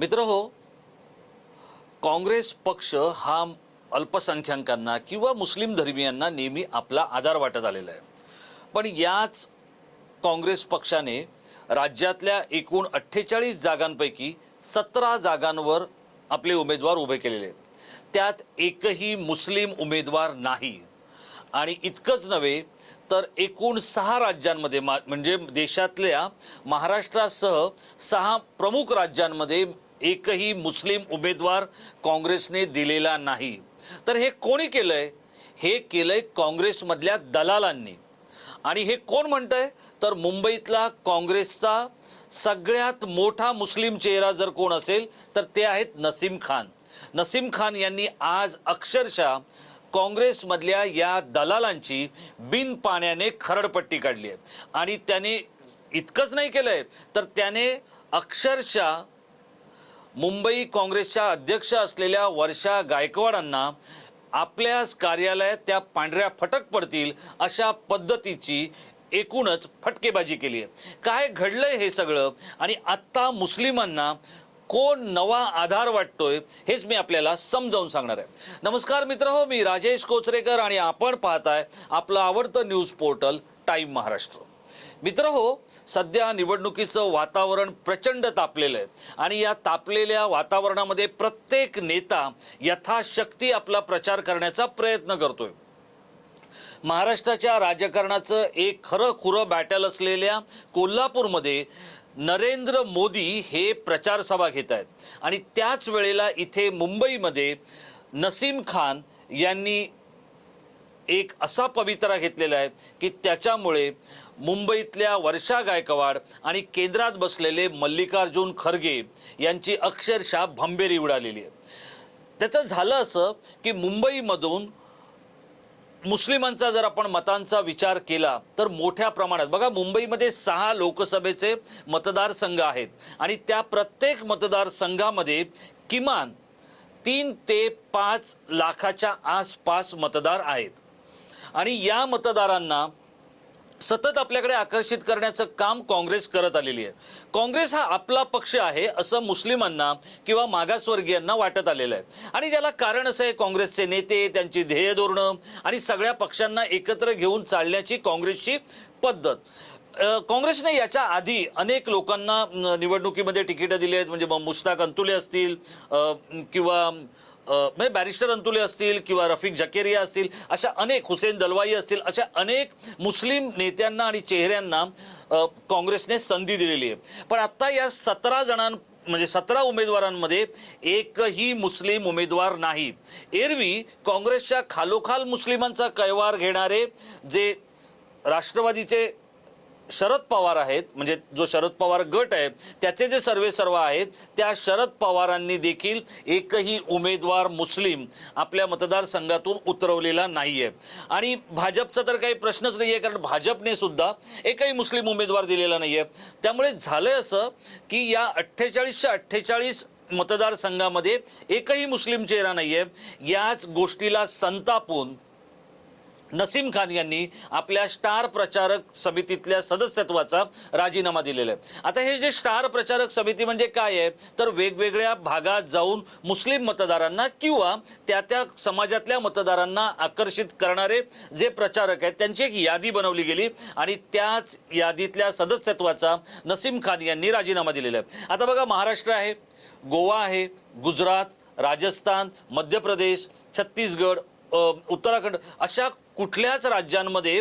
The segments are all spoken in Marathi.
मित्र हो काँग्रेस पक्ष हा अल्पसंख्याकांना किंवा मुस्लिम धर्मियांना नेहमी आपला आधार वाटत आलेला आहे. पण याच काँग्रेस पक्षाने राज्यातल्या एकूण अठ्ठेचाळीस जागांपैकी सतरा जागांवर आपले उमेदवार उभे केलेले आहेत. त्यात एकही मुस्लिम उमेदवार नाही. आणि इतकंच नव्हे तर एकूण सहा राज्यांमध्ये मा म्हणजे देशातल्या महाराष्ट्रासह सहा प्रमुख राज्यांमध्ये एकही मुस्लिम उमेदवार काँग्रेसने दिलेला नाही. तर हे कोणी केलंय? हे केलंय काँग्रेसमधल्या दलालांनी. आणि हे कोण म्हणतंय? तर मुंबईतला काँग्रेसचा सगळ्यात मोठा मुस्लिम चेहरा जर कोण असेल तर ते आहेत नसीम खान. नसीम खान यांनी आज अक्षरशः काँग्रेसमधल्या या दलालांची बिन पाण्याने खरडपट्टी काढली आहे. आणि त्याने इतकंच नाही केलंय तर त्याने अक्षरशः मुंबई काँग्रेसच्या अध्यक्ष असलेल्या वर्षा गायकवाडांना आपल्याच कार्यालयात त्या पांढऱ्या फटक पडतील अशा पद्धतीची एकूणच फटकेबाजी केली आहे. काय घडलंय हे सगळं? आणि आत्ता मुस्लिमांना कोण नवा आधार वाटतोय हेच मी आपल्याला समजावून सांगणार आहे. नमस्कार मित्र हो मी राजेश कोचरेकर आणि आपण पाहताय आपलं आवडतं न्यूज पोर्टल टाईम महाराष्ट्र. मित्र हो सध्या निवडणुकीचं वातावरण प्रचंड तापलेलं आहे. आणि या तापलेल्या वातावरणामध्ये प्रत्येक नेता यथाशक्ती आपला प्रचार करण्याचा प्रयत्न करतोय. महाराष्ट्राच्या राजकारणाचं एक खरं खुरं बॅटल असलेल्या कोल्हापूरमध्ये नरेंद्र मोदी हे प्रचार सभा घेत आहेत. आणि त्याच वेळेला इथे मुंबईमध्ये नसीम खान यांनी एक असा पवित्रा घेतलेला आहे की त्याच्यामुळे मुंबईतल्या वर्षा गायकवाड आणि केंद्रात बसलेले मल्लिकार्जुन खरगे यांची अक्षरशः भंबेरी उडालेली आहे. त्याचं झालं असं की मुंबईमधून मुस्लिमांचा जर आपण मतांचा विचार केला तर मोठ्या प्रमाणात बघा मुंबईमध्ये सहा लोकसभेचे मतदारसंघ आहेत आणि त्या प्रत्येक मतदारसंघामध्ये किमान तीन ते पाच लाखाच्या आसपास मतदार आहेत. आणि या मतदारांना सतत आपल्याकडे आकर्षित करण्याचं काम काँग्रेस करत आलेली आहे. काँग्रेस हा आपला पक्ष आहे असं मुस्लिमांना किंवा मागासवर्गीयांना वाटत आलेलं आहे. आणि त्याला कारण असं आहे काँग्रेसचे नेते त्यांची ध्येय धोरणं आणि सगळ्या पक्षांना एकत्र घेऊन चालण्याची काँग्रेसची पद्धत. काँग्रेसने याच्या आधी अनेक लोकांना निवडणुकीमध्ये तिकीटं दिली आहेत म्हणजे म- मुश्ताक अंतुले असतील किंवा म्हणजे बॅरिस्टर अंतुले असतील किंवा रफिक जकेरिया असतील अशा अनेक हुसेन दलवाई असतील अशा अनेक मुस्लिम नेत्यांना आणि चेहऱ्यांना काँग्रेसने संधी दिलेली आहे. पण आत्ता या सतरा जणां म्हणजे सतरा उमेदवारांमध्ये एकही मुस्लिम उमेदवार नाही. एरवी काँग्रेसच्या खालोखाल मुस्लिमांचा कैवार घेणारे जे राष्ट्रवादीचे शरद पवार आहेत म्हणजे जो शरद पवार गट आहे त्याचे जे सर्वे सर्व आहेत त्या शरद पवारांनी देखील एकही उमेदवार मुस्लिम आपल्या मतदारसंघातून उतरवलेला नाही आहे आणि भाजपचा तर काही प्रश्नच नाही आहे कारण भाजपने सुद्धा एकही मुस्लिम उमेदवार दिलेला नाही आहे त्यामुळे झालंय असं की या अठ्ठेचाळीसच्या अठ्ठेचाळीस मतदारसंघामध्ये एकही मुस्लिम चेहरा नाही आहे याच गोष्टीला संतापून नसीम खान यांनी आपल्या स्टार प्रचारक समितीतल्या सदस्यत्वाचा राजीनामा दिलेला आहे. आता हे जे स्टार प्रचारक समिती म्हणजे काय आहे? तर वेगवेगळ्या भागात जाऊन मुस्लिम मतदारांना किंवा त्या त्या समाजातल्या मतदारांना आकर्षित करणारे जे प्रचारक आहेत त्यांची एक यादी बनवली गेली आणि त्याच यादीतल्या सदस्यत्वाचा नसीम खान यांनी राजीनामा दिलेला आहे. आता बघा महाराष्ट्र आहे गोवा आहे गुजरात राजस्थान मध्य प्रदेश छत्तीसगड उत्तराखंड अशा कुठल्याच राज्यांमध्ये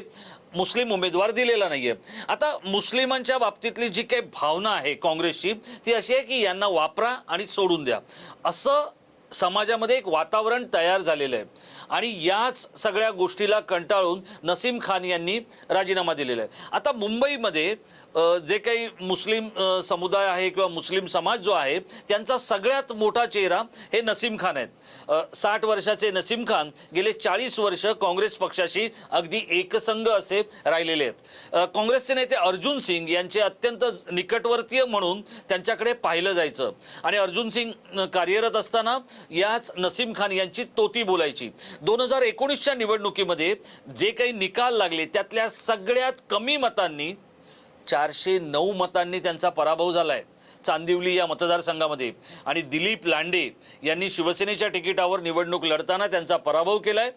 मुस्लिम उमेदवार दिलेला नाहीये. आता मुस्लिमांच्या बाबतीतली जी काही भावना आहे काँग्रेसची ती अशी आहे की यांना वापरा आणि सोडून द्या. असं समाजामध्ये एक वातावरण तयार झालेलं आहे. आणि याच सगळ्या गोष्टीला कंटाळून नसीम खान यांनी राजीनामा दिलेला आहे. आता मुंबईमध्ये जे काही मुस्लिम समुदाय आहे किंवा मुस्लिम समाज जो आहे त्यांचा सगळ्यात मोठा चेहरा हे नसीम खान आहेत. साठ वर्षाचे नसीम खान गेले चाळीस वर्ष काँग्रेस पक्षाशी अगदी एकसंघ असे राहिलेले आहेत. काँग्रेसचे नेते अर्जुन सिंग यांचे अत्यंत निकटवर्तीय म्हणून त्यांच्याकडे पाहिलं जायचं. आणि अर्जुन सिंग कार्यरत असताना याच नसीम खान यांची तोती बोलायची. दोन हजार एकोणीसच्या निवडणुकीमध्ये जे काही निकाल लागले त्यातल्या सगळ्यात कमी मतांनी चारशे नऊ मतांनी त्यांचा पराभव झाला आहे चांदिवली या मतदारसंघामध्ये. आणि दिलीप लांडे यांनी शिवसेनेच्या तिकिटावर निवडणूक लढताना त्यांचा पराभव केला आहे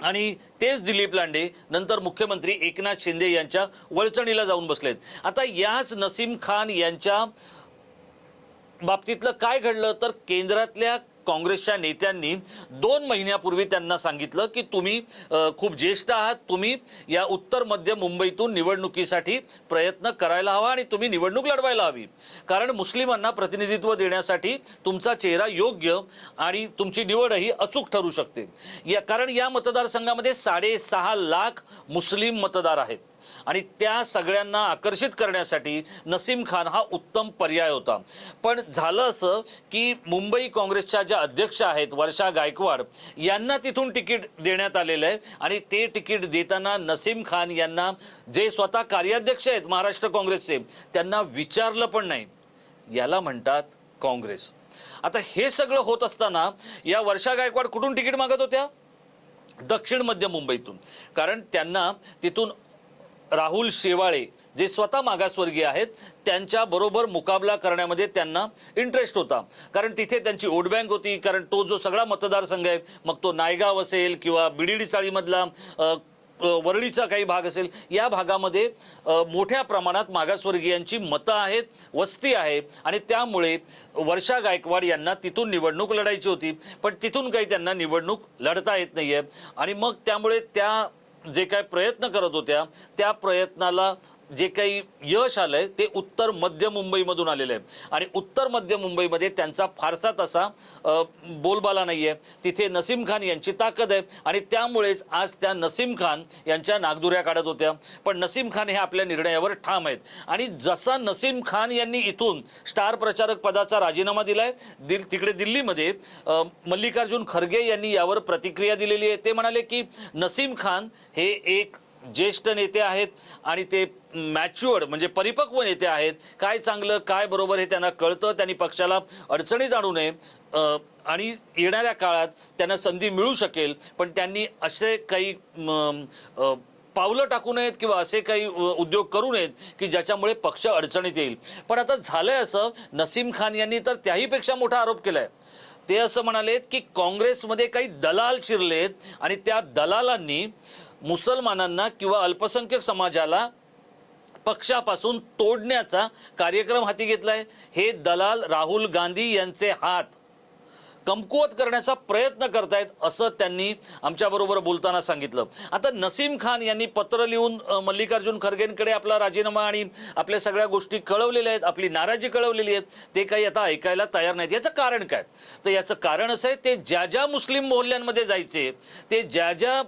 आणि तेच दिलीप लांडे नंतर मुख्यमंत्री एकनाथ शिंदे यांच्या वळचणीला जाऊन बसलेत. आता याच नसीम खान यांच्या बाबतीतलं काय घडलं? तर केंद्रातल्या काँग्रेसच्या नेत्यांनी दोन महिन्यापूर्वी त्यांना सांगितलं की तुम्ही खूप ज्येष्ठ आहात तुम्ही या उत्तर मध्य मुंबईतून निवडणुकीसाठी प्रयत्न करायला हवा आणि तुम्ही निवडणूक लढवायला हवी. कारण मुस्लिमांना प्रतिनिधित्व देण्यासाठी तुमचा चेहरा योग्य आणि तुमची निवडही अचूक ठरू शकते. या कारण या मतदारसंघामध्ये साडेसहा लाख मुस्लिम मतदार आहेत. आणि त्या सगळ्यांना आकर्षित करण्यासाठी नसीम खान हा उत्तम पर्याय होता. पण झालं असं की मुंबई काँग्रेसच्या ज्या अध्यक्ष आहेत वर्षा गायकवाड यांना तिथून तिकीट देण्यात आलेलं आहे. आणि ते तिकीट देताना नसीम खान यांना जे स्वतः कार्याध्यक्ष आहेत महाराष्ट्र काँग्रेसचे त्यांना विचारलं पण नाही. याला म्हणतात काँग्रेस. आता हे सगळं होत असताना या वर्षा गायकवाड कुठून तिकीट मागत होत्या? दक्षिण मध्य मुंबईतून. कारण त्यांना तिथून राहुल शेवाळे जे स्वतः मागासवर्गीय आहेत त्यांच्या बरोबर मुकाबला करण्यामध्ये त्यांना इंटरेस्ट होता. कारण तिथे त्यांची वोट बँक होती कारण तो जो सगळा मतदारसंघ आहे मग तो नायगाव असेल किंवा बिडीडी चाळीमधला वरळीचा काही भाग असेल या भागामध्ये मोठ्या प्रमाणात मागासवर्गीयांची मतं आहेत वस्ती आहे. आणि त्यामुळे वर्षा गायकवाड यांना तिथून निवडणूक लढायची होती. पण तिथून काही त्यांना निवडणूक लढता येत नाही आहे आणि मग त्यामुळे त्या जे काही प्रयत्न करत होत्या त्या प्रयत्नाला जे काही यश आलंय ते उत्तर मध्य मुंबईमधून आलेलं आहे. आणि उत्तर मध्य मुंबईमध्ये त्यांचा फारसा तसा बोलबाला नाहीये. तिथे नसीम खान यांची ताकद आहे. आणि त्यामुळेच आज त्या नसीम खान यांच्या नागदुऱ्या काढत होत्या. पण नसीम खान हे आपल्या निर्णयावर ठाम आहेत. आणि जसा नसीम खान यांनी इथून स्टार प्रचारक पदाचा राजीनामा दिलाय दिल तिकडे दिल्लीमध्ये मल्लिकार्जुन खरगे यांनी यावर प्रतिक्रिया दिलेली आहे. ते म्हणाले की नसीम खान हे एक ज्येष्ठ नेते आहेत आणि ते मॅच्युअर्ड म्हणजे परिपक्व नेते आहेत. काय चांगलं काय बरोबर हे त्यांना कळतं त्यांनी पक्षाला अडचणीत आणू नये. आणि येणाऱ्या काळात त्यांना संधी मिळू शकेल. पण त्यांनी असे काही पावलं टाकू नयेत किंवा असे काही उद्योग करू नयेत की ज्याच्यामुळे पक्ष अडचणीत येईल. पण आता झालंय असं नसीम खान यांनी तर त्याहीपेक्षा मोठा आरोप केलाय. ते असं म्हणालेत की काँग्रेसमध्ये काही दलाल शिरलेत आणि त्या दलालांनी मुसलमानांना किंवा अल्पसंख्यक समाजाला पक्षापासून तोडण्याचा कार्यक्रम हाती घेतलाय. हे दलाल राहुल गांधी यांचे हात. कमकुवत करण्याचा प्रयत्न करतायत असं त्यांनी आमच्याबरोबर बोलताना सांगितलं. आता नसीम खान यांनी पत्र लिहून मल्लिकार्जुन खरगेंकडे आपला राजीनामा आणि आपल्या सगळ्या गोष्टी कळवलेल्या आहेत आपली नाराजी कळवलेली आहेत ते काही आता ऐकायला तयार नाहीत. याचं कारण काय? तर याचं कारण असं आहे ते ज्या ज्या मुस्लिम मोहल्ल्यांमध्ये जायचे ते ज्या ज्या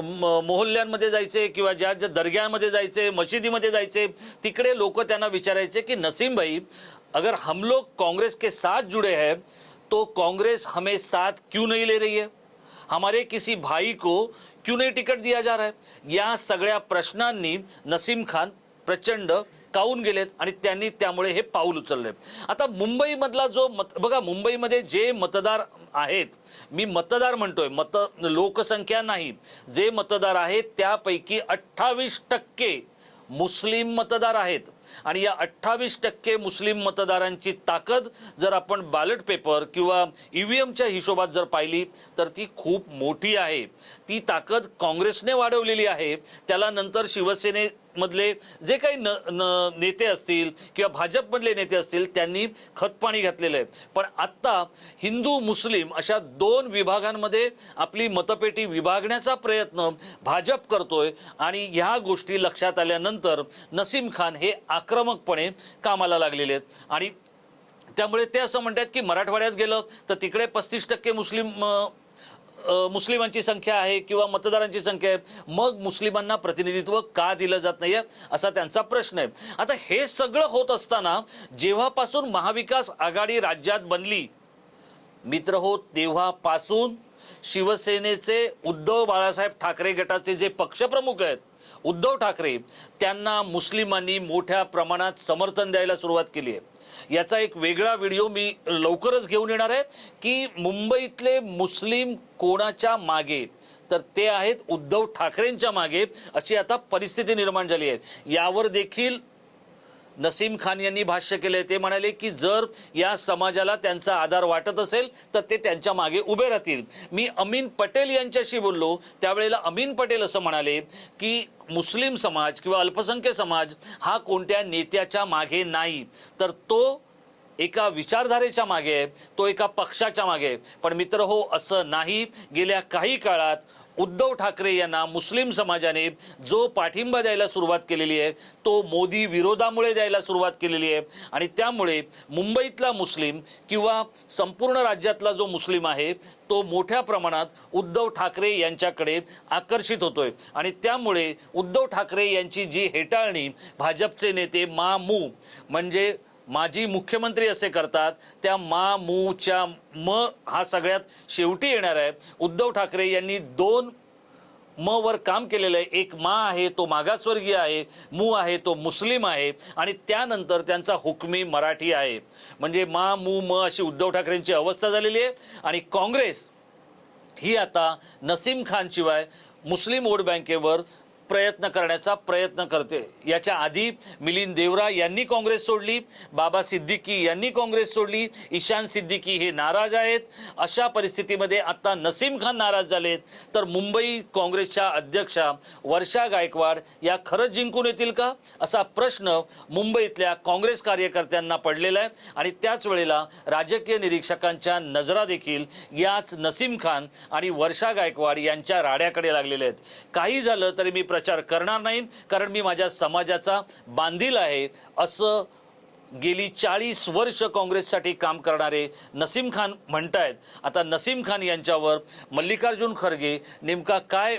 मोहल्ल्यांमध्ये जायचे किंवा ज्या ज्या दर्ग्यामध्ये जायचे मशिदीमध्ये जायचे तिकडे लोक त्यांना विचारायचे की नसीम भाई अगर हम लोग कांग्रेस के साथ जुड़े हैं तो कांग्रेस हमें साथ क्यों नहीं ले रही है? हमारे किसी भाई को क्यों नहीं तिकट दिया जा रहा है? या सगळ्या प्रश्नांनी नसीम खान प्रचंड काऊन गेलेत आणि त्यांनी त्यामुळे हे पाऊल उचलले. आता मुंबईमधला जो मत बघा मुंबईमध्ये जे मतदार आहेत. मी मतदार म्हणतोय मत लोकसंख्या नाही. जे मतदार आहेत त्यापैकी अठ्ठावीस टक्के मुस्लिम मतदार आहेत. आणि या अठ्ठावीस टक्के मुस्लिम मतदारांची ताकद जर आपण बॅलेट पेपर किंवा ईव्हीएमच्या हिशोबात जर पाहिली तर ती खूप मोठी आहे. ती ताकद काँग्रेसने वाढवलेली आहे. त्याला नंतर शिवसेने मधले जे काही न, न नेते असतील किंवा भाजपमधले नेते असतील त्यांनी खतपाणी घातलेलं आहे. पण आत्ता हिंदू मुस्लिम अशा दोन विभागांमध्ये आपली मतपेटी विभागण्याचा प्रयत्न भाजप करतोय आणि ह्या गोष्टी लक्षात आल्यानंतर नसीम खान हे आक्रमकपणे कामाला लागलेले आहेत. आणि त्यामुळे ते असं म्हणतात की मराठवाड्यात गेलं तर तिकडे पस्तीस टक्के मुस्लिम मुस्लिमांची संख्या आहे किंवा मतदारांची संख्या आहे. मग मुस्लिमांना प्रतिनिधित्व का दिलं जात नाहीये असा त्यांचा प्रश्न आहे. आता हे सगळं होत असताना जेव्हापासून महाविकास आघाडी राज्यात बनली मित्र हो तेव्हापासून शिवसेनेचे उद्धव बाळासाहेब ठाकरे गटाचे जे पक्षप्रमुख आहेत उद्धव ठाकरे त्यांना मुस्लिमांनी मोठ्या प्रमाणात समर्थन द्यायला सुरुवात केली आहे. याचा एक वेगळा व्हिडिओ मी लवकरच घेऊन येणार आहे की मुंबईतले मुस्लिम कोणाच्या मागे तर ते आहेत उद्धव ठाकरेंच्या मागे अशी आता परिस्थिती निर्माण झाली आहे. यावर देखील नसीम खान यांनी भाष्य केले ते म्हणाले की जर या समाजाला त्यांचा आधार वाटत असेल तर ते त्यांच्या मागे उभे राहतील. मी अमीन पटेल यांच्याशी बोललो. त्यावेळेला अमीन पटेल असं म्हणाले की मुस्लिम समाज किंवा अल्पसंख्य समाज हा कोणत्या नेत्याच्या मागे नाही तर तो एका विचारधारेच्या मागे आहे तो एका पक्षाच्या मागे. आहे पण मित्र हो असं नाही. गेल्या काही काळात उद्धव ठाकरे यांना मुस्लिम समाजाने जो पाठिंबा द्यायला सुरुवात केलेली आहे तो मोदी विरोधामुळे द्यायला सुरुवात केलेली आहे. आणि त्यामुळे मुंबईतला मुस्लिम किंवा संपूर्ण राज्यातला जो मुस्लिम आहे तो मोठ्या प्रमाणात उद्धव ठाकरे यांच्याकडे आकर्षित होतोय. आणि त्यामुळे उद्धव ठाकरे यांची जी हेटाळणी भाजपचे नेते मा मू म्हणजे माजी मुख्यमंत्री असे करतात त्या मा मूच्या म हा सगळ्यात शेवटी येणार आहे. उद्धव ठाकरे यांनी दोन म वर काम केलेलं आहे. एक मा आहे तो मागासवर्गीय आहे मू आहे तो मुस्लिम आहे आणि त्यानंतर त्यांचा हुकमी मराठी आहे. म्हणजे मा मू म अशी उद्धव ठाकरेंची अवस्था झालेली आहे आणि काँग्रेस ही आता नसीम खानशिवाय मुस्लिम वोट बँकेवर प्रयत्न करण्याचा प्रयत्न करते. याच्या आधी मिलिंद देवरा यांनी काँग्रेस सोडली बाबा सिद्दीकी यांनी काँग्रेस सोडली ईशान सिद्दीकी हे नाराज आहेत. अशा परिस्थितीमध्ये आता नसीम खान नाराज झालेत. तर मुंबई काँग्रेसच्या अध्यक्षा वर्षा गायकवाड या खरंच जिंकून येतील का? असा प्रश्न मुंबईतल्या काँग्रेस कार्यकर्त्यांना पडलेला आहे. आणि त्याच वेळेला राजकीय निरीक्षकांच्या नजरा देखील याच नसीम खान आणि वर्षा गायकवाड यांच्या राड्याकडे लागलेल्या आहेत. काही झालं तरी मी प्रचार करणार नाही कारण मी माझ्या समाजाचा बांधील आहे. असं गेली चाळीस वर्ष काँग्रेससाठी काम करणारे नसीम खान म्हणतायत. आता नसीम खान यांच्यावर मल्लिकार्जुन खरगे नेमका काय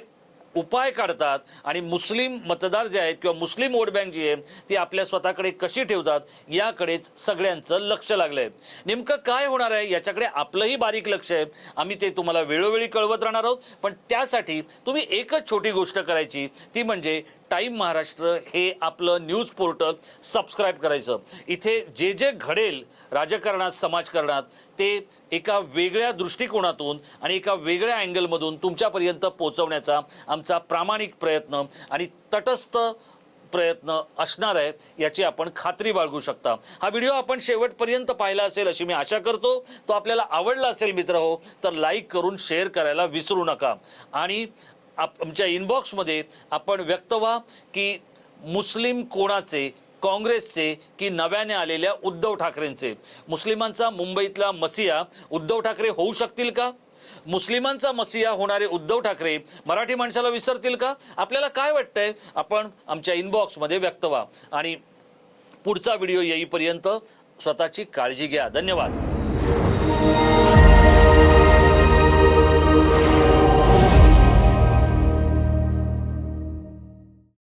उपाय काढतात आणि मुस्लिम मतदार जे आहेत किंवा मुस्लिम वोट बँक जी आहे ती आपल्या स्वतःकडे कशी ठेवतात याकडेच सगळ्यांचं लक्ष लागलंय. नेमकं काय होणार आहे याच्याकडे आपलंही बारीक लक्ष आहे. आम्ही ते तुम्हाला वेळोवेळी कळवत राहणार आहोत. पण त्यासाठी तुम्ही एकच छोटी गोष्ट करायची ती म्हणजे टाईम महाराष्ट्र हे आपलं न्यूज पोर्टल सबस्क्राईब करायचं. इथे जे जे घडेल राजकारणात समाजकारणात ते एका वेगळ्या दृष्टिकोनातून आणि एका वेगळ्या अँगलमधून तुमच्यापर्यंत पोहोचवण्याचा आमचा प्रामाणिक प्रयत्न आणि तटस्थ प्रयत्न असणार आहेत याची आपण खात्री बाळगू शकता. हा व्हिडिओ आपण शेवटपर्यंत पाहिला असेल अशी मी आशा करतो. तो आपल्याला आवडला असेल मित्र हो तर लाईक करून शेअर करायला विसरू नका. आणि आप आमच्या इनबॉक्समध्ये आपण व्यक्त व्हा की मुस्लिम कोणाचे काँग्रेसचे की नव्याने आलेल्या उद्धव ठाकरेंचे. मुस्लिमांचा मुंबईतला मसिया उद्धव ठाकरे होऊ शकतील का? मुस्लिमांचा मसिया होणारे उद्धव ठाकरे मराठी माणसाला विसरतील का? आपल्याला काय वाटतंय? आपण आमच्या इनबॉक्समध्ये व्यक्त व्हा. आणि पुढचा व्हिडिओ येईपर्यंत स्वतःची काळजी घ्या. धन्यवाद.